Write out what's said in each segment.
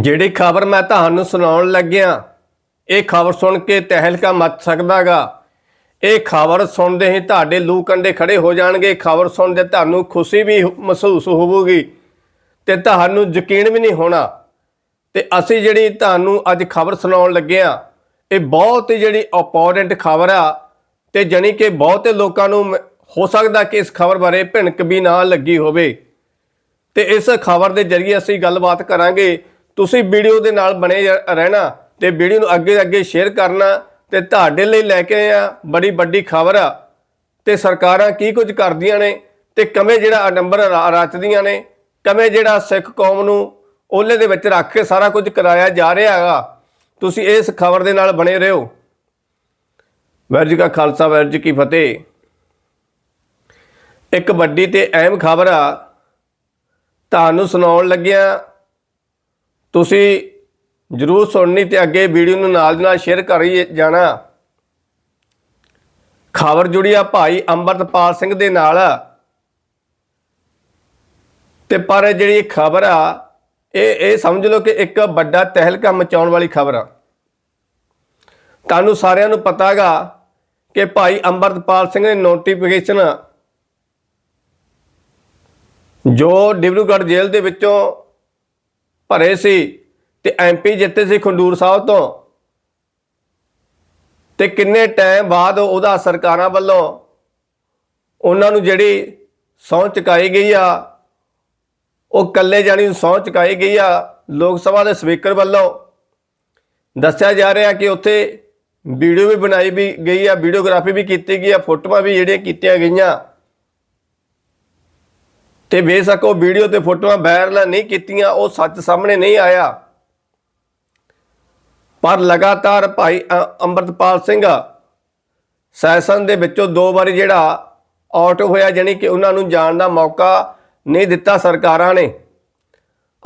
ਜਿਹੜੀ ਖਬਰ ਮੈਂ ਤੁਹਾਨੂੰ ਸੁਣਾਉਣ ਲੱਗਿਆ, ਇਹ ਖਬਰ ਸੁਣ ਕੇ ਤਹਿਲਕਾ ਮਚ ਸਕਦਾਗਾ। ਇਹ ਖਬਰ ਸੁਣਦੇ ਹੀ ਤੁਹਾਡੇ ਲੂ ਕੰਡੇ ਖੜੇ ਹੋ ਜਾਣਗੇ ਖਬਰ ਸੁਣਦੇ ਤੁਹਾਨੂੰ ਖੁਸ਼ੀ ਵੀ ਮਹਿਸੂਸ ਹੋਵੇਗੀ ਤੇ ਤੁਹਾਨੂੰ ਯਕੀਨ ਵੀ ਨਹੀਂ ਹੋਣਾ। ਤੇ ਅਸੀਂ ਜਿਹੜੀ ਤੁਹਾਨੂੰ ਅੱਜ ਖਬਰ ਸੁਣਾਉਣ ਲੱਗੇ ਆ ਇਹ ਬਹੁਤ ਜਿਹੜੀ ਇੰਪੋਰਟੈਂਟ ਖਬਰ ਆ ਤੇ ਜਾਣੀ ਕਿ ਬਹੁਤੇ ਲੋਕਾਂ ਨੂੰ ਮ- ਹੋ ਸਕਦਾ ਕਿ ਇਸ ਖਬਰ ਬਾਰੇ ਭਿਣਕ ਵੀ ਨਾ ਲੱਗੀ ਹੋਵੇ। ਤੇ ਇਸ ਖਬਰ ਦੇ ਜ਼ਰੀਏ ਅਸੀਂ ਗੱਲਬਾਤ ਕਰਾਂਗੇ ਤੁਸੀਂ ਵੀਡੀਓ ਦੇ ਨਾਲ ਬਣੇ ਰ- ਰਹਿਣਾ ਤੇ ਵੀਡੀਓ ਨੂੰ ਅੱਗੇ ਅੱਗੇ ਸ਼ੇਅਰ ਕਰਨਾ ਤੇ ਤੁਹਾਡੇ ਲਈ ਲੈ ਕੇ ਆਏ ਆ ਬੜੀ ਵੱਡੀ ਖਬਰ ਆ। ਤੇ ਸਰਕਾਰਾਂ ਕੀ ਕੁਝ ਕਰਦੀਆਂ ਨੇ ਤੇ ਕਵੇਂ ਜਿਹੜਾ ਨੰਬਰ ਰਚਦੀਆਂ ਨੇ, ਕਵੇਂ ਜਿਹੜਾ ਸਿੱਖ ਕੌਮ ਨੂੰ ਉਹਲੇ ਦੇ ਵਿੱਚ ਰੱਖ ਕੇ ਸਾਰਾ ਕੁਝ ਕਰਾਇਆ ਜਾ ਰਿਹਾ ਹੈਗਾ। ਤੁਸੀਂ ਇਸ ਖਬਰ ਦੇ ਨਾਲ ਬਣੇ ਰਹੋ। ਵਾਹਿਗੁਰੂ ਜੀ ਕਾ ਖਾਲਸਾ, ਵਾਹਿਗੁਰੂ ਜੀ ਕੀ ਫਤਿਹ। ਇੱਕ ਵੱਡੀ ਤੇ ਅਹਿਮ ਖਬਰ ਆ। ਤੁਹਾਨੂੰ ਸੁਣਾਉਣ ਲੱਗਿਆ ਤੁਸੀਂ ਜਰੂਰ ਸੁਣਨੀ ਤੇ ਅੱਗੇ ਵੀਡੀਓ ਨੂੰ ਨਾਲ ਦੀ ਨਾਲ ਸ਼ੇਅਰ ਕਰੀ ਜਾਣਾ। ਖਬਰ ਜੁੜੀ ਆ ਭਾਈ ਅੰਮ੍ਰਿਤਪਾਲ ਸਿੰਘ ਦੇ ਨਾਲ। ਤੇ ਪਰ ਇਹ ਜਿਹੜੀ ਖਬਰ ਆ, ਇਹ ਇਹ ਸਮਝ ਲਓ ਕਿ ਇੱਕ ਵੱਡਾ ਤਹਿਲਕਾ ਮਚਾਉਣ ਵਾਲੀ ਖਬਰ ਆ। ਤੁਹਾਨੂੰ ਸਾਰਿਆਂ ਨੂੰ ਪਤਾਗਾ ਕਿ ਭਾਈ ਅੰਮ੍ਰਿਤਪਾਲ ਸਿੰਘ ਨੇ ਨੋਟੀਫਿਕੇਸ਼ਨ ਜੋ ਡਿਬਰੂਗੜ੍ਹ ਜੇਲ੍ਹ ਦੇ ਵਿੱਚੋਂ ਭਰੇ ਸੀ ਤੇ ਐਮਪੀ ਜਿੱਤੇ ਸੀ ਖੰਡੂਰ ਸਾਹਿਬ ਤੋਂ। ਤੇ ਕਿੰਨੇ ਟਾਈਮ ਬਾਅਦ ਉਹਦਾ ਸਰਕਾਰਾਂ ਵੱਲੋਂ ਉਹਨਾਂ ਨੂੰ ਜਿਹੜੀ ਸਹੁੰ ਚੁਕਾਈ ਗਈ ਆ, ਉਹ ਕੱਲੇ ਜਾਣੀ ਨੂੰ ਸਹੁੰ ਚੁਕਾਈ ਗਈ ਆ, ਲੋਕ ਸਭਾ ਦੇ ਸਪੀਕਰ ਵੱਲੋਂ ਦੱਸਿਆ ਜਾ ਰਿਹਾ ਕਿ ਉੱਥੇ ਵੀਡੀਓ ਵੀ ਬਣਾਈ ਵੀ ਗਈ ਆ, ਵੀਡੀਓਗ੍ਰਾਫੀ ਵੀ ਕੀਤੀ ਗਈ ਆ, ਫੋਟੋਆਂ ਵੀ ਜਿਹੜੀਆਂ ਕੀਤੀਆਂ ਗਈਆਂ। ਤੇ ਬੇਸ਼ੱਕ ਉਹ ਵੀਡੀਓ ਤੇ ਫੋਟੋਆਂ ਵਾਇਰਲ ਨਹੀਂ ਕੀਤੀਆਂ, ਉਹ ਸੱਚ ਸਾਹਮਣੇ ਨਹੀਂ ਆਇਆ। ਪਰ ਲਗਾਤਾਰ ਭਾਈ, ਅ- ਅੰਮ੍ਰਿਤਪਾਲ ਸਿੰਘ ਸੈਸ਼ਨ ਦੇ ਵਿੱਚੋਂ ਦੋ ਵਾਰੀ ਜਿਹੜਾ ਆਊਟ ਹੋਇਆ, ਜਾਣੀ ਕਿ ਉਹਨਾਂ ਨੂੰ ਜਾਣ ਦਾ ਮੌਕਾ ਨਹੀਂ ਦਿੱਤਾ ਸਰਕਾਰਾਂ ਨੇ।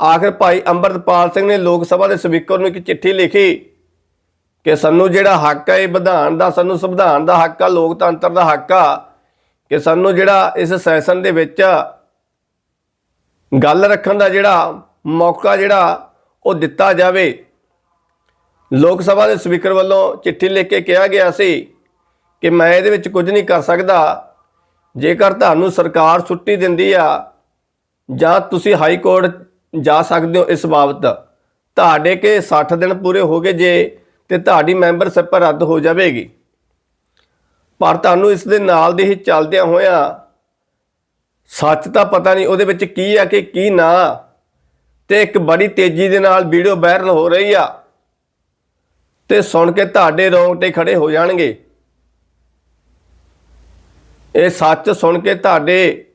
ਆਖਿਰ ਭਾਈ ਅੰਮ੍ਰਿਤਪਾਲ ਸਿੰਘ ਨੇ ਲੋਕ ਸਭਾ ਦੇ ਸਪੀਕਰ ਨੂੰ ਇੱਕ ਚਿੱਠੀ ਲਿਖੀ ਕਿ ਸਾਨੂੰ ਜਿਹੜਾ ਹੱਕ ਹੈ ਇਹ ਵਿਧਾਨ ਦਾ, ਸਾਨੂੰ ਸੰਵਿਧਾਨ ਦਾ ਹੱਕ ਆ, ਲੋਕਤੰਤਰ ਦਾ ਹੱਕ ਆ, ਕਿ ਸਾਨੂੰ ਜਿਹੜਾ ਇਸ ਸੈਸ਼ਨ ਦੇ ਵਿੱਚ ਗੱਲ ਰੱਖਣ ਦਾ ਜਿਹੜਾ ਮੌਕਾ ਜਿਹੜਾ ਉਹ ਦਿੱਤਾ ਜਾਵੇ। ਲੋਕ ਸਭਾ ਦੇ ਸਪੀਕਰ ਵੱਲੋਂ ਚਿੱਠੀ ਲਿਖ ਕੇ ਕਿਹਾ ਗਿਆ ਸੀ ਕਿ ਮੈਂ ਇਹਦੇ ਵਿੱਚ ਕੁਝ ਨਹੀਂ ਕਰ ਸਕਦਾ। ਜੇਕਰ ਤੁਹਾਨੂੰ ਸਰਕਾਰ ਛੁੱਟੀ ਦਿੰਦੀ ਆ, ਜਾਂ ਤੁਸੀਂ ਹਾਈ ਕੋਰਟ ਜਾ ਸਕਦੇ ਹੋ ਇਸ ਬਾਬਤ, ਤੁਹਾਡੇ ਕੇ 60 ਦਿਨ ਪੂਰੇ ਹੋ ਗਏ ਜੇ ਤੇ ਤੁਹਾਡੀ ਮੈਂਬਰਸ਼ਿਪ ਰੱਦ ਹੋ ਜਾਵੇਗੀ। ਪਰ ਤੁਹਾਨੂੰ ਇਸ ਦੇ ਨਾਲ ਦੇ ਹੀ ਚੱਲਦਿਆਂ ਹੋਇਆਂ ਸੱਚ ਤਾਂ ਪਤਾ ਨਹੀਂ ਉਹਦੇ ਵਿੱਚ ਕੀ ਆ ਕਿ ਕੀ ਨਾ। ਤੇ ਇੱਕ ਬੜੀ ਤੇਜ਼ੀ ਦੇ ਨਾਲ ਵੀਡੀਓ ਵਾਇਰਲ ਹੋ ਰਹੀ ਆ। ਤੇ ਸੁਣ ਕੇ ਤੁਹਾਡੇ ਰੋਂਗਟੇ ਖੜੇ ਹੋ ਜਾਣਗੇ। ਇਹ ਸੱਚ ਸੁਣ ਕੇ ਤੁਹਾਡੇ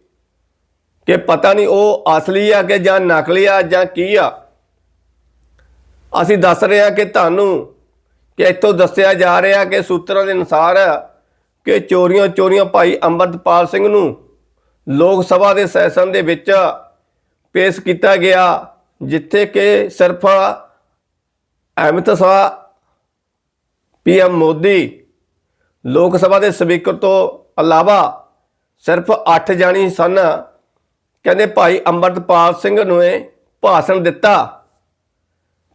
ਕਿ ਪਤਾ ਨਹੀਂ ਉਹ ਅਸਲੀ ਆ ਕਿ ਜਾਂ ਨਕਲੀ ਆ ਜਾਂ ਕੀ ਆ। ਅਸੀਂ ਦੱਸ ਰਹੇ ਹਾਂ ਕਿ ਤੁਹਾਨੂੰ ਕਿ ਇੱਥੋਂ ਦੱਸਿਆ ਜਾ ਰਿਹਾ ਕਿ ਸੂਤਰਾਂ ਦੇ ਅਨੁਸਾਰ ਕਿ ਚੋਰੀਆਂ ਚੋਰੀਆਂ ਭਾਈ ਅੰਮ੍ਰਿਤਪਾਲ ਸਿੰਘ ਨੂੰ ਲੋਕ ਸਭਾ ਦੇ ਸੈਸ਼ਨ ਦੇ ਵਿੱਚ ਪੇਸ਼ ਕੀਤਾ ਗਿਆ, ਜਿੱਥੇ ਕਿ ਸਿਰਫ ਅਮਿਤ ਸ਼ਾਹ, ਪੀਐਮ ਮੋਦੀ ਲੋਕ ਸਭਾ ਦੇ ਸਪੀਕਰ ਤੋਂ ਇਲਾਵਾ ਸਿਰਫ 8 ਜਾਣੀ ਸਨ। ਕਹਿੰਦੇ ਭਾਈ ਅੰਮ੍ਰਿਤਪਾਲ ਸਿੰਘ ਨੂੰ ਭਾਸ਼ਣ ਦਿੱਤਾ।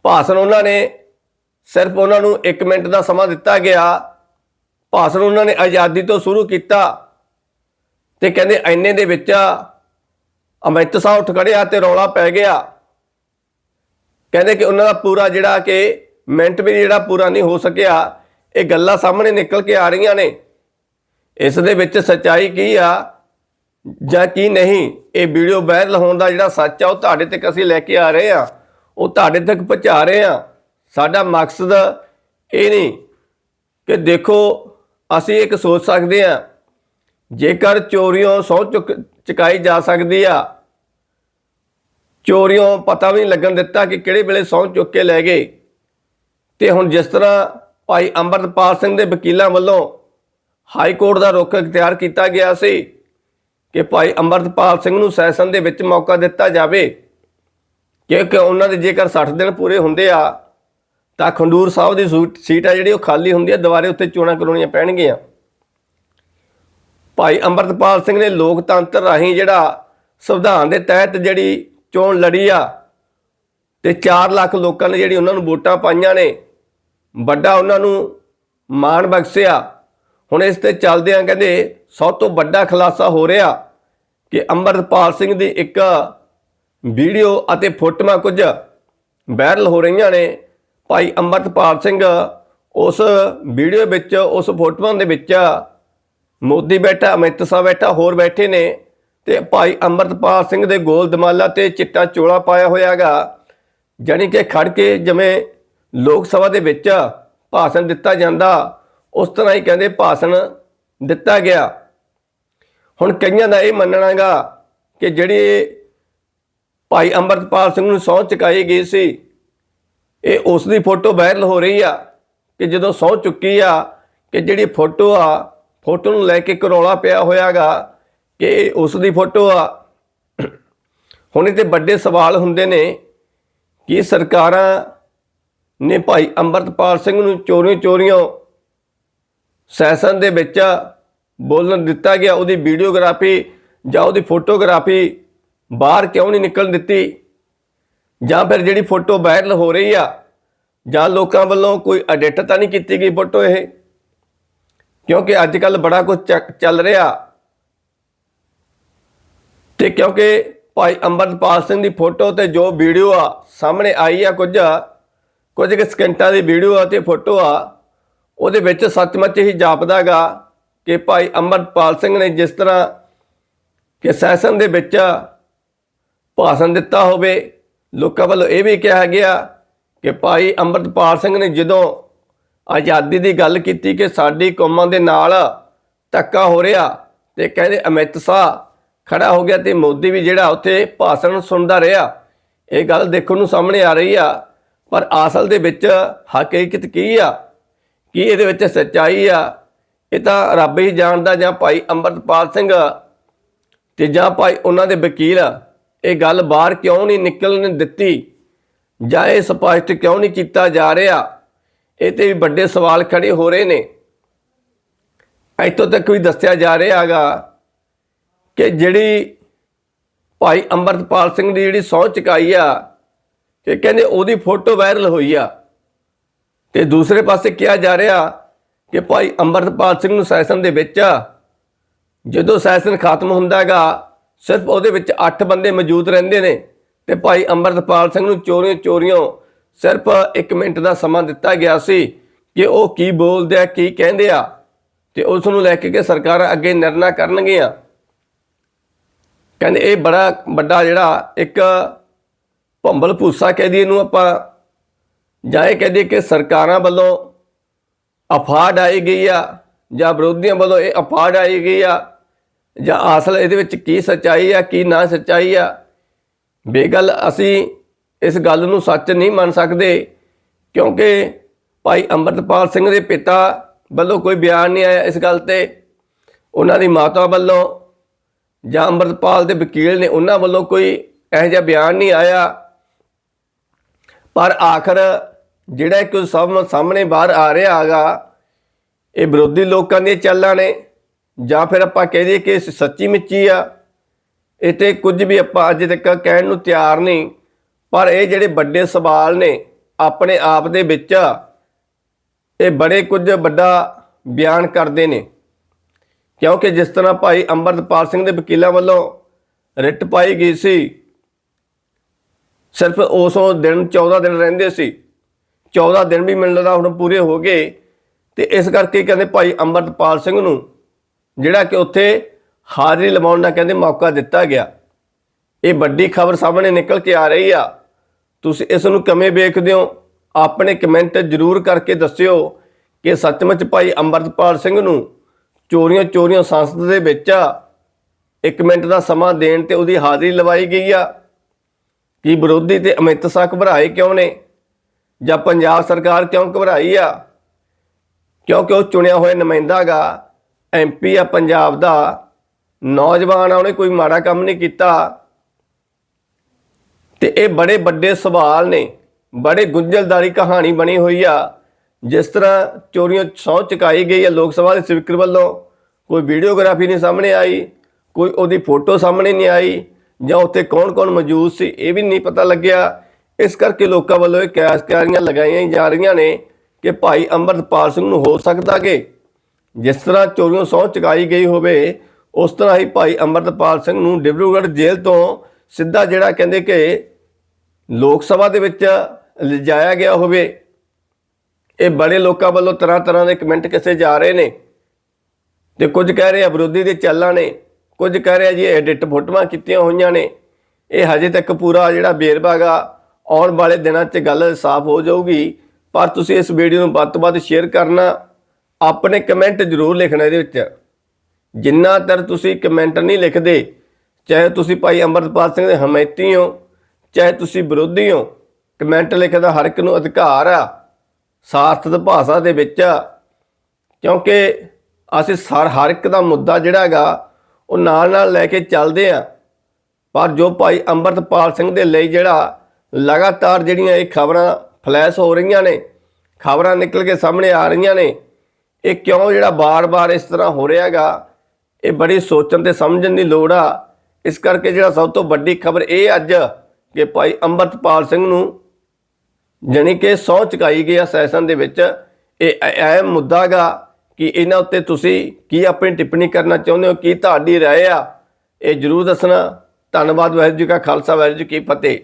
ਭਾਸ਼ਣ ਉਹਨਾਂ ਨੇ ਸਿਰਫ ਉਹਨਾਂ ਨੂੰ 1 ਮਿੰਟ ਦਾ ਸਮਾਂ ਦਿੱਤਾ ਗਿਆ। ਭਾਸ਼ਣ ਉਹਨਾਂ ਨੇ ਆਜ਼ਾਦੀ ਤੋਂ ਸ਼ੁਰੂ ਕੀਤਾ। ਤੇ ਕਹਿੰਦੇ ਐਨੇ ਦੇ ਵਿੱਚ ਅਮਿਤ ਸ਼ਾਹ ਉੱਠ ਖੜਿਆ ਤੇ ਰੌਲਾ ਪੈ ਗਿਆ। ਕਹਿੰਦੇ ਕਿ ਉਹਨਾਂ ਦਾ ਪੂਰਾ ਜਿਹੜਾ ਕਿ ਮਿੰਟ ਵੀ ਜਿਹੜਾ ਪੂਰਾ ਨਹੀਂ ਹੋ ਸਕਿਆ, ਇਹ ਗੱਲਾਂ ਸਾਹਮਣੇ ਨਿਕਲ ਕੇ ਆ ਰਹੀਆਂ ਨੇ। ਇਸ ਦੇ ਵਿੱਚ ਸੱਚਾਈ ਕੀ ਆ ਜਾਂ ਕੀ ਨਹੀਂ, ਇਹ ਵੀਡੀਓ ਵਾਇਰਲ ਹੋਣ ਦਾ ਜਿਹੜਾ ਸੱਚ ਆ, ਉਹ ਤੁਹਾਡੇ ਤੱਕ ਅਸੀਂ ਲੈ ਕੇ ਆ ਰਹੇ ਆ। ਉਹ ਤੁਹਾਡੇ ਤੱਕ ਪਹੁੰਚਾ ਰਹੇ ਆ। ਸਾਡਾ ਮਕਸਦ ਇਹ ਨਹੀਂ ਕਿ ਦੇਖੋ, ਅਸੀਂ ਇੱਕ ਸੋਚ ਸਕਦੇ ਆ ਜੇਕਰ ਚੋਰੀਆਂ ਸੌ ਚੁੱਕ, ਚੁਕਾਈ ਜਾ ਸਕਦੀ ਆ ਚੋਰੀਆਂ ਪਤਾ ਵੀ ਨਹੀਂ ਲੱਗਣ ਦਿੱਤਾ ਕਿ ਕਿਹੜੇ ਵੇਲੇ ਸੌ ਚੁੱਕ ਕੇ ਲੈ ਗਏ। ਤੇ ਹੁਣ ਜਿਸ ਤਰ੍ਹਾਂ ਭਾਈ ਅੰਮ੍ਰਿਤਪਾਲ ਸਿੰਘ ਦੇ ਵਕੀਲਾਂ ਵੱਲੋਂ ਹਾਈ ਕੋਰਟ ਦਾ ਰੁਖ ਇਖਤਿਆਰ ਕੀਤਾ ਗਿਆ ਸੀ ਕਿ ਭਾਈ ਅੰਮ੍ਰਿਤਪਾਲ ਸਿੰਘ ਨੂੰ ਸੈਸ਼ਨ ਦੇ ਵਿੱਚ ਮੌਕਾ ਦਿੱਤਾ ਜਾਵੇ, ਕਿਉਂਕਿ ਉਹਨਾਂ ਦੇ ਜੇਕਰ 60 ਦਿਨ ਪੂਰੇ ਹੁੰਦੇ ਆ, ਤਾਂ ਖੰਡੂਰ ਸਾਹਿਬ ਦੀ ਸੂਟ- ਸੀਟ ਆ ਜਿਹੜੀ ਉਹ ਖਾਲੀ ਹੁੰਦੀ ਆ, ਦੁਬਾਰੇ ਉੱਤੇ ਚੋਣਾਂ ਕਰਾਉਣੀਆਂ ਪੈਣਗੀਆਂ। ਭਾਈ ਅੰਮ੍ਰਿਤਪਾਲ ਸਿੰਘ ਨੇ ਲੋਕਤੰਤਰ ਰਾਹੀਂ ਜਿਹੜਾ ਸੰਵਿਧਾਨ ਦੇ ਤਹਿਤ ਜਿਹੜੀ ਚੋਣ ਲੜੀ ਆ ਤੇ 4 ਲੱਖ ਲੋਕਾਂ ਨੇ ਜਿਹੜੀ ਉਹਨਾਂ ਨੂੰ ਵੋਟਾਂ ਪਾਈਆਂ ਨੇ, ਵੱਡਾ ਉਹਨਾਂ ਨੂੰ ਮਾਣ ਬਖਸ਼ਿਆ। ਹੁਣ ਇਸ ਤੇ ਚੱਲਦਿਆਂ ਕਹਿੰਦੇ ਸਭ ਤੋਂ ਵੱਡਾ ਖੁਲਾਸਾ ਹੋ ਰਿਹਾ ਕਿ ਅੰਮ੍ਰਿਤਪਾਲ ਸਿੰਘ ਦੀ ਇੱਕ ਵੀਡੀਓ ਅਤੇ ਫੋਟੋਆਂ ਕੁਝ ਵਾਇਰਲ ਹੋ ਰਹੀਆਂ ਨੇ। ਭਾਈ ਅੰਮ੍ਰਿਤਪਾਲ ਸਿੰਘ ਉਸ ਵੀਡੀਓ ਵਿੱਚ, ਉਸ ਫੋਟੋਆਂ ਦੇ ਵਿੱਚ ਮੋਦੀ ਬੈਠਾ, ਅਮਿਤ ਸ਼ਾਹ ਬੈਠਾ, ਹੋਰ ਬੈਠੇ ਨੇ ਤੇ ਭਾਈ ਅੰਮ੍ਰਿਤਪਾਲ ਸਿੰਘ ਦੇ ਗੋਲ ਦਮਾਲਾ ਤੇ ਚਿੱਟਾ ਚੋਲਾ ਪਾਇਆ ਹੋਇਆਗਾ। ਜਾਣੀ ਕਿ ਖੜ ਕੇ ਜਿਵੇਂ ਲੋਕ ਸਭਾ ਦੇ ਵਿੱਚ ਭਾਸ਼ਣ ਦਿੱਤਾ ਜਾਂਦਾ, ਉਸ ਤਰ੍ਹਾਂ ਹੀ ਕਹਿੰਦੇ ਭਾਸ਼ਣ ਦਿੱਤਾ ਗਿਆ। ਹੁਣ ਕਈਆਂ ਦਾ ਇਹ ਮੰਨਣਾਗਾ ਕਿ ਜਿਹੜੀ ਭਾਈ ਅੰਮ੍ਰਿਤਪਾਲ ਸਿੰਘ ਨੂੰ ਸਹੁੰ ਚੁਕਾਈ ਗਈ ਸੀ, ਇਹ ਉਸ ਦੀ ਫੋਟੋ ਵਾਇਰਲ ਹੋ ਰਹੀ ਆ ਕਿ ਜਦੋਂ ਸਹੁੰ ਚੁੱਕੀ ਆ, ਕਿ ਜਿਹੜੀ ਫੋਟੋ ਆ ਫੋਟੋ ਨੂੰ ਲੈ ਕੇ ਕਰੋਲਾ ਪਿਆ ਹੋਇਆਗਾ ਕਿ ਉਸ ਦੀ ਫੋਟੋ ਆ। ਹੁਣ ਇਹ ਤੇ ਵੱਡੇ ਸਵਾਲ ਹੁੰਦੇ ਨੇ ਕਿ ਸਰਕਾਰਾਂ ਨੇ ਭਾਈ ਅੰਮ੍ਰਿਤਪਾਲ ਸਿੰਘ ਨੂੰ ਚੋਰੀਆਂ ਚੋਰੀਆਂ ਸੈਸ਼ਨ ਦੇ ਵਿੱਚ ਬੋਲਣ ਦਿੱਤਾ ਗਿਆ, ਉਹਦੀ ਵੀਡੀਓਗ੍ਰਾਫੀ ਜਾਂ ਉਹਦੀ ਫੋਟੋਗ੍ਰਾਫੀ ਬਾਹਰ ਕਿਉਂ ਨਹੀਂ ਨਿਕਲਣ ਦਿੱਤੀ? ਜਾਂ ਫਿਰ ਜਿਹੜੀ ਫੋਟੋ ਵਾਇਰਲ ਹੋ ਰਹੀ ਆ, ਜਾਂ ਲੋਕਾਂ ਵੱਲੋਂ ਕੋਈ ਐਡਿਟ ਤਾਂ ਨਹੀਂ ਕੀਤੀ ਗਈ ਫੋਟੋ ਇਹ? ਕਿਉਂਕਿ ਅੱਜ ਕੱਲ ਬੜਾ ਕੁਝ ਚੱਲ ਰਿਹਾ। ਤੇ ਕਿਉਂਕਿ ਭਾਈ ਅੰਮ੍ਰਿਤਪਾਲ ਸਿੰਘ ਦੀ ਫੋਟੋ ਤੇ ਜੋ ਵੀਡੀਓ ਆ, ਸਾਹਮਣੇ ਆਈ ਆ ਕੁਝ ਕੁਝ ਕੁ ਸਕਿੰਟਾਂ ਦੀ ਵੀਡੀਓ ਆ ਤੇ ਫੋਟੋ ਆ, ਉਹਦੇ ਵਿੱਚ ਸੱਚਮੁੱਚ ਹੀ ਜਾਪਦਾਗਾ ਕਿ ਭਾਈ ਅੰਮ੍ਰਿਤਪਾਲ ਸਿੰਘ ਨੇ ਜਿਸ ਤਰ੍ਹਾਂ ਕਿ ਸੈਸ਼ਨ ਦੇ ਵਿੱਚ ਭਾਸ਼ਣ ਦਿੱਤਾ ਹੋਵੇ, ਲੋਕਾਂ ਵੱਲੋਂ ਇਹ ਵੀ ਕਿਹਾ ਗਿਆ ਕਿ ਭਾਈ ਅੰਮ੍ਰਿਤਪਾਲ ਸਿੰਘ ਨੇ ਜਦੋਂ ਆਜ਼ਾਦੀ ਦੀ ਗੱਲ ਕੀਤੀ ਕਿ ਸਾਡੀ ਕੌਮਾਂ ਦੇ ਨਾਲ ਧੱਕਾ ਹੋ ਰਿਹਾ ਤੇ ਕਹਿੰਦੇ ਅਮਿਤ ਸ਼ਾਹ ਖੜਾ ਹੋ ਗਿਆ ਤੇ ਮੋਦੀ ਵੀ ਜਿਹੜਾ ਉੱਥੇ ਭਾਸ਼ਣ ਸੁਣਦਾ ਰਿਹਾ। ਇਹ ਗੱਲ ਦੇਖਣ ਨੂੰ ਸਾਹਮਣੇ ਆ ਰਹੀ ਆ, ਪਰ ਅਸਲ ਦੇ ਵਿੱਚ ਹਕੀਕਤ ਕੀ ਆ? ਕੀ ਇਹਦੇ ਵਿੱਚ ਸੱਚਾਈ ਆ? ਇਹ ਤਾਂ ਰੱਬ ਹੀ ਜਾਣਦਾ ਜਾਂ ਭਾਈ ਅੰਮ੍ਰਿਤਪਾਲ ਸਿੰਘ ਤੇ ਜਾਂ ਭਾਈ ਉਹਨਾਂ ਦੇ ਵਕੀਲ। ਇਹ ਗੱਲ ਬਾਹਰ ਕਿਉਂ ਨਹੀਂ ਨਿਕਲਣ ਦਿੱਤੀ? ਜਾਂ ਇਹ ਸਪਸ਼ਟ ਕਿਉਂ ਨਹੀਂ ਕੀਤਾ ਜਾ ਰਿਹਾ? ਇਹ ਤੇ ਵੀ ਵੱਡੇ ਸਵਾਲ ਖੜੇ ਹੋ ਰਹੇ ਨੇ। ਇੱਥੋਂ ਤੱਕ ਵੀ ਦੱਸਿਆ ਜਾ ਰਿਹਾ ਹੈਗਾ ਕਿ ਜਿਹੜੀ ਭਾਈ ਅੰਮ੍ਰਿਤਪਾਲ ਸਿੰਘ ਦੀ ਜਿਹੜੀ ਸਹੁੰ ਚੁਕਾਈ ਆ ਕਿ ਕਹਿੰਦੇ ਉਹਦੀ ਫੋਟੋ ਵਾਇਰਲ ਹੋਈ ਆ। ਤੇ ਦੂਸਰੇ ਪਾਸੇ ਕਿਹਾ ਜਾ ਰਿਹਾ ਕਿ ਭਾਈ ਅੰਮ੍ਰਿਤਪਾਲ ਸਿੰਘ ਨੂੰ ਸੈਸ਼ਨ ਦੇ ਵਿੱਚ ਜਦੋਂ ਸੈਸ਼ਨ ਖਤਮ ਹੁੰਦਾ ਹੈਗਾ, ਸਿਰਫ ਉਹਦੇ ਵਿੱਚ 8 ਬੰਦੇ ਮੌਜੂਦ ਰਹਿੰਦੇ ਨੇ, ਤੇ ਭਾਈ ਅੰਮ੍ਰਿਤਪਾਲ ਸਿੰਘ ਨੂੰ ਚੋਰੀਆਂ ਚੋਰੀਆਂ ਸਿਰਫ 1 ਮਿੰਟ ਦਾ ਸਮਾਂ ਦਿੱਤਾ ਗਿਆ ਸੀ ਕਿ ਉਹ ਕੀ ਬੋਲਦੇ ਆ, ਕੀ ਕਹਿੰਦੇ ਆ ਤੇ ਉਸ ਨੂੰ ਲੈ ਕੇ ਕਿ ਸਰਕਾਰਾਂ ਅੱਗੇ ਨਿਰਣਾ ਕਰਨਗੀਆਂ ਕਹਿੰਦੇ ਇਹ ਬੜਾ ਵੱਡਾ ਜਿਹੜਾ ਇੱਕ ਭੰਬਲ ਭੂਸਾ ਕਹਿ ਦਈਏ ਇਹਨੂੰ ਆਪਾਂ, ਜਾਂ ਇਹ ਕਹਦੇ ਕਿ ਸਰਕਾਰਾਂ ਵੱਲੋਂ ਅਫਾੜ ਆਈ ਗਈ ਆ, ਜਾਂ ਵਿਰੋਧੀਆਂ ਵੱਲੋਂ ਇਹ ਅਫਾੜ ਆਈ ਗਈ ਆ, ਜਾਂ ਅਸਲ ਇਹਦੇ ਵਿੱਚ ਕੀ ਸੱਚਾਈ ਆ, ਕੀ ਨਾ ਸੱਚਾਈ ਆ। ਬੇਗਲ ਅਸੀਂ ਇਸ ਗੱਲ ਨੂੰ ਸੱਚ ਨਹੀਂ ਮੰਨ ਸਕਦੇ, ਕਿਉਂਕਿ ਭਾਈ ਅੰਮ੍ਰਿਤਪਾਲ ਸਿੰਘ ਦੇ ਪਿਤਾ ਵੱਲੋਂ ਕੋਈ ਬਿਆਨ ਨਹੀਂ ਆਇਆ ਇਸ ਗੱਲ ਤੇ। ਉਹਨਾਂ ਦੀ ਮਾਤਾ ਵੱਲੋਂ ਜਾਂ ਅੰਮ੍ਰਿਤਪਾਲ ਦੇ ਵਕੀਲ ਨੇ ਉਹਨਾਂ ਵੱਲੋਂ ਕੋਈ ਇਹੋ ਜਿਹਾ ਬਿਆਨ ਨਹੀਂ ਆਇਆ। ਪਰ ਆਖਰ ਜਿਹੜਾ ਕਿ ਸਭ ਸਾਹਮਣੇ ਬਾਹਰ ਆ ਰਿਹਾ ਹੈਗਾ, ਇਹ ਵਿਰੋਧੀ ਲੋਕਾਂ ਦੀਆਂ ਚੱਲਾਂ ਨੇ। ਜਾਂ ਫਿਰ ਆਪਾਂ ਕਹਿ ਦਈਏ ਕਿ ਸੱਚੀ ਮਿੱਚੀ ਆ। ਇਹ ਤੇ ਕੁਝ ਵੀ ਆਪਾਂ ਅਜੇ ਤੱਕ ਕਹਿਣ ਨੂੰ ਤਿਆਰ ਨਹੀਂ। ਪਰ ਇਹ ਜਿਹੜੇ ਵੱਡੇ ਸਵਾਲ ਨੇ ਆਪਣੇ ਆਪ ਦੇ ਵਿੱਚ, ਇਹ ਬੜੇ ਕੁਝ ਵੱਡਾ ਬਿਆਨ ਕਰਦੇ ਨੇ। ਕਿਉਂਕਿ ਜਿਸ ਤਰ੍ਹਾਂ ਭਾਈ ਅੰਮ੍ਰਿਤਪਾਲ ਸਿੰਘ ਦੇ ਵਕੀਲਾਂ ਵੱਲੋਂ ਰਿਟ ਪਾਈ ਗਈ ਸੀ, ਸਿਰਫ ਉਸੋਂ ਦਿਨ 14 ਦਿਨ ਰਹਿੰਦੇ ਸੀ। 14 ਦਿਨ ਵੀ ਮਿਲਣ ਦਾ ਹੁਣ ਪੂਰੇ ਹੋ ਗਏ। ਤੇ ਇਸ ਕਰਕੇ ਕਹਿੰਦੇ ਭਾਈ ਅੰਮ੍ਰਿਤਪਾਲ ਸਿੰਘ ਨੂੰ, ਜਿਹੜਾ ਕਿ ਉੱਥੇ ਹਾਜ਼ਰੀ ਲਵਾਉਣ ਦਾ ਕਹਿੰਦੇ ਮੌਕਾ ਦਿੱਤਾ ਗਿਆ। ਇਹ ਵੱਡੀ ਖਬਰ ਸਾਹਮਣੇ ਨਿਕਲ ਕੇ ਆ ਰਹੀ ਆ। ਤੁਸੀਂ ਇਸ ਨੂੰ ਕਿਵੇਂ ਵੇਖਦੇ ਹੋ? ਆਪਣੇ ਕਮੈਂਟ ਜ਼ਰੂਰ ਕਰਕੇ ਦੱਸਿਓ ਕਿ ਸੱਚਮੁੱਚ ਭਾਈ ਅੰਮ੍ਰਿਤਪਾਲ ਸਿੰਘ ਨੂੰ ਚੋਰੀਆਂ ਚੋਰੀਆਂ ਸੰਸਦ ਦੇ ਵਿੱਚ ਇੱਕ ਮਿੰਟ ਦਾ ਸਮਾਂ ਦੇਣ ਤੇ ਉਹਦੀ ਹਾਜ਼ਰੀ ਲਵਾਈ ਗਈ ਆ। ਕੀ ਵਿਰੋਧੀ ਤੇ ਅਮਿਤ ਸ਼ਾਹ ਘਬਰਾਏ ਕਿਉਂ ਨੇ? ਜਾਂ ਪੰਜਾਬ ਸਰਕਾਰ ਕਿਉਂ ਘਬਰਾਈ ਆ? ਕਿਉਂਕਿ ਉਹ ਚੁਣਿਆ ਹੋਇਆ ਨੁਮਾਇੰਦਾ ਗਾ ਐਮਪੀ ਆ ਪੰਜਾਬ ਦਾ। ਨੌਜਵਾਨ ਆ, ਉਹਨੇ ਕੋਈ ਮਾੜਾ ਕੰਮ ਨਹੀਂ ਕੀਤਾ। ਤੇ ਇਹ ਬੜੇ ਵੱਡੇ ਸਵਾਲ ਨੇ, ਬੜੇ ਗੁੰਝਲਦਾਰੀ ਕਹਾਣੀ ਬਣੀ ਹੋਈ ਆ। ਜਿਸ ਤਰ੍ਹਾਂ ਚੋਰੀਆਂ ਸਹੁੰ ਚੁਕਾਈ ਗਈ ਆ ਲੋਕ ਸਭਾ ਦੇ ਸਪੀਕਰ ਵੱਲੋਂ, ਕੋਈ ਵੀਡੀਓਗ੍ਰਾਫੀ ਨਹੀਂ ਸਾਹਮਣੇ ਆਈ, ਕੋਈ ਉਹਦੀ ਫੋਟੋ ਸਾਹਮਣੇ ਨਹੀਂ ਆਈ, ਜਾਂ ਉੱਥੇ ਕੌਣ-ਕੌਣ ਮੌਜੂਦ ਸੀ, ਇਹ ਵੀ ਨਹੀਂ ਪਤਾ ਲੱਗਿਆ। ਇਸ ਕਰਕੇ ਲੋਕਾਂ ਵੱਲੋਂ ਇਹ ਕੈਸ ਕਾਰੀਆਂ ਲਗਾਈਆਂ ਜਾ ਰਹੀਆਂ ਨੇ ਕਿ ਭਾਈ ਅੰਮ੍ਰਿਤਪਾਲ ਸਿੰਘ ਨੂੰ ਹੋ ਸਕਦਾ ਕਿ ਜਿਸ ਤਰ੍ਹਾਂ ਚੋਰੀਆਂ ਸਹੁੰ ਚੁਕਾਈ ਗਈ ਹੋਵੇ, ਉਸ ਤਰ੍ਹਾਂ ਹੀ ਭਾਈ ਅੰਮ੍ਰਿਤਪਾਲ ਸਿੰਘ ਨੂੰ ਡਿਬਰੂਗੜ੍ਹ ਜੇਲ੍ਹ ਤੋਂ ਸਿੱਧਾ ਜਿਹੜਾ ਕਹਿੰਦੇ ਕਿ ਲੋਕ ਸਭਾ ਦੇ ਵਿੱਚ ਲਿਜਾਇਆ ਗਿਆ ਹੋਵੇ, ਇਹ ਬੜੇ ਲੋਕਾਂ ਵੱਲੋਂ ਤਰ੍ਹਾਂ ਤਰ੍ਹਾਂ ਦੇ ਕਮੈਂਟ ਕਿਸੇ ਜਾ ਰਹੇ ਨੇ ਤੇ ਕੁਝ ਕਹਿ ਰਹੇ ਆ ਵਿਰੋਧੀ ਦੇ ਚੱਲਾਂ ਨੇ, ਕੁਝ ਕਹਿ ਰਹੇ ਆ ਜੀ ਐਡਿਟ ਫੋਟੋਆਂ ਕੀਤੀਆਂ ਹੋਈਆਂ ਨੇ, ਇਹ ਹਜੇ ਤੱਕ ਪੂਰਾ ਜਿਹੜਾ ਵੇਰਵਾ ਆਉਣ ਵਾਲੇ ਦਿਨਾਂ 'ਚ ਗੱਲ ਸਾਫ਼ ਹੋ ਜਾਊਗੀ, ਪਰ ਤੁਸੀਂ ਇਸ ਵੀਡੀਓ ਨੂੰ ਵੱਧ ਤੋਂ ਵੱਧ ਸ਼ੇਅਰ ਕਰਨਾ, ਆਪਣੇ ਕਮੈਂਟ ਜ਼ਰੂਰ ਲਿਖਣਾ ਇਹਦੇ ਵਿੱਚ। ਜਿੰਨਾ ਤਰ ਤੁਸੀਂ ਕਮੈਂਟ ਨਹੀਂ ਲਿਖਦੇ, ਚਾਹੇ ਤੁਸੀਂ ਭਾਈ ਅੰਮ੍ਰਿਤਪਾਲ ਸਿੰਘ ਦੇ ਹਮਾਇਤੀ ਹੋ ਚਾਹੇ ਤੁਸੀਂ ਵਿਰੋਧੀ ਹੋ, ਕਮੈਂਟ ਲਿਖਣ ਦਾ ਹਰ ਇੱਕ ਨੂੰ ਅਧਿਕਾਰ ਆ ਸਾਰਥਕ ਭਾਸ਼ਾ ਦੇ ਵਿੱਚ ਕਿਉਂਕਿ ਅਸੀਂ ਸਰ, ਹਰ ਇੱਕ ਦਾ ਮੁੱਦਾ ਜਿਹੜਾ ਹੈਗਾ, ਉਹ ਨਾਲ ਨਾਲ ਲੈ ਕੇ ਚੱਲਦੇ ਆ। ਪਰ ਜੋ ਭਾਈ ਅੰਮ੍ਰਿਤਪਾਲ ਸਿੰਘ ਦੇ ਲਈ ਜਿਹੜਾ ਲਗਾਤਾਰ ਜਿਹੜੀਆਂ ਇਹ ਖਬਰਾਂ ਫਲੈਸ਼ ਹੋ ਰਹੀਆਂ ਨੇ, ਖਬਰਾਂ ਨਿਕਲ ਕੇ ਸਾਹਮਣੇ ਆ ਰਹੀਆਂ ਨੇ, ਇਹ ਕਿਉਂ ਜਿਹੜਾ ਬਾਰ-ਬਾਰ ਇਸ ਤਰ੍ਹਾਂ ਹੋ ਰਿਹਾ ਹੈਗਾ, ਇਹ ਬੜੀ ਸੋਚਣ ਤੇ ਸਮਝਣ ਦੀ ਲੋੜ ਆ। ਇਸ ਕਰਕੇ ਜਿਹੜਾ ਸਭ ਤੋਂ ਵੱਡੀ ਖਬਰ ਇਹ ਅੱਜ ਕਿ ਭਾਈ ਅੰਮ੍ਰਿਤਪਾਲ ਸਿੰਘ ਨੂੰ ਜਾਣੀ ਕਿ ਸਹੁੰ ਚੁਕਾਈ ਗਈ ਆ ਸੈਸ਼ਨ ਦੇ ਵਿੱਚ। ਇਹ ਅਹਿਮ ਮੁੱਦਾ ਗਾ ਕਿ ਇਹਨਾਂ ਉੱਤੇ ਤੁਸੀਂ ਕੀ ਆਪਣੀ ਟਿੱਪਣੀ ਕਰਨਾ ਚਾਹੁੰਦੇ ਹੋ, ਕੀ ਤੁਹਾਡੀ ਰਾਏ ਆ? ਇਹ ਜਰੂਰ ਦੱਸਣਾ। ਧੰਨਵਾਦ ਵਾਹਿਗੁਰੂ ਜੀ ਕਾ ਖਾਲਸਾ, ਵਾਹਿਗੁਰੂ ਜੀ ਕੀ ਫਤਿਹ।